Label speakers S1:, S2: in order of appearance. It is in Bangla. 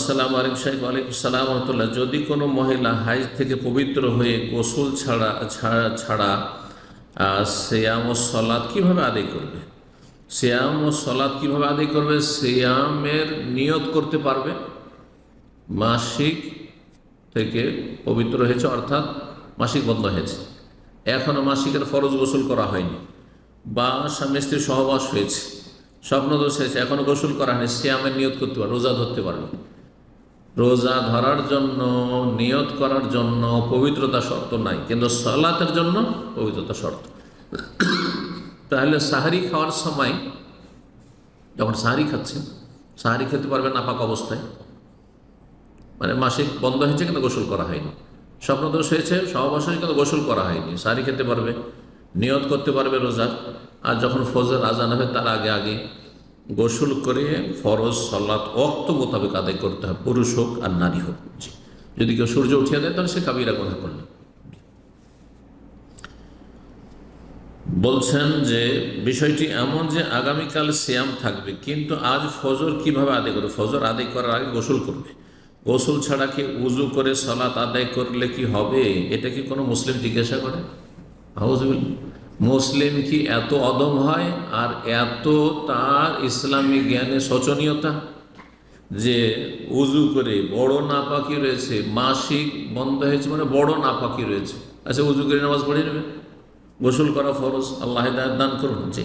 S1: আসসালামু আলাইকুম শাহেখ ওয়ালাইকুম সালাম রহমতুল্লাহ। যদি কোনো মহিলা হাইজ থেকে পবিত্র হয়ে গোসল ছাড়া ছাড়া ছাড়া সিয়াম ও সলাদ কীভাবে আদায় করবে? সিয়াম ও সলাদ কীভাবে আদায় করবে? সিয়ামের নিয়ত করতে পারবে? মাসিক থেকে পবিত্র হয়েছে, অর্থাৎ মাসিক বন্ধ হয়েছে। এখনও মাসিকের ফরজ গোসল করা হয়নি। বা স্বামী স্ত্রী সহবাস হয়েছে। স্বপ্নদোষ হয়েছে এখনও গোসল করা হয়নি। সিয়ামের নিয়ত করতে পারবে, রোজা ধরতে পারবে। রোজা ধরার জন্য, নিয়ত করার জন্য পবিত্রতা শর্ত নাই। কিন্তু সলাতের জন্য পবিত্রতা শর্ত। তাহলে সাহারি খাওয়ার সময় যখন সাহারি খাচ্ছেন, সাহারি খেতে পারবে নাপাক অবস্থায়। মানে মাসিক বন্ধ হয়েছে কিন্তু গোসল করা হয়নি। স্বপ্নদোষ হয়েছে সহবাস হয়েছে কিন্তু গোসল করা হয়নি। সারি খেতে পারবে, নিয়ত করতে পারবে রোজা। আর যখন ফজর, আজান হবে, তার আগে আগে গোসল করে ফরজ সলাৎ অক্ত মোতাবেক আদায় করতে হবে পুরুষ হোক আর নারী হোক। যদি কেউ সূর্য উঠিয়ে দেয়, তাহলে সে কাবিরা গুণা করলে। বলছেন যে, বিষয়টি এমন যে আগামীকাল সিয়াম থাকবে, কিন্তু আজ ফজর কীভাবে আদায় করবে? ফজর আদায় করার আগে গোসল করবে। গোসল ছাড়া কি উজু করে সলাৎ আদায় করলে কি হবে? এটা কি কোনো মুসলিম জিজ্ঞাসা করে? হাউজবিল মুসলিম কি এত অদম হয়? আর এত তার ইসলামী জ্ঞানে শোচনীয়তা? যে উজু করে বড় নাপাকি রয়েছে, মাসিক বন্ধ হয়েছে মানে বড় নাপাকি রয়েছে। আচ্ছা উজু করে নামাজ পড়ে নেবে। গোসল করা ফরজ, আল্লাহ দান করুন। জি।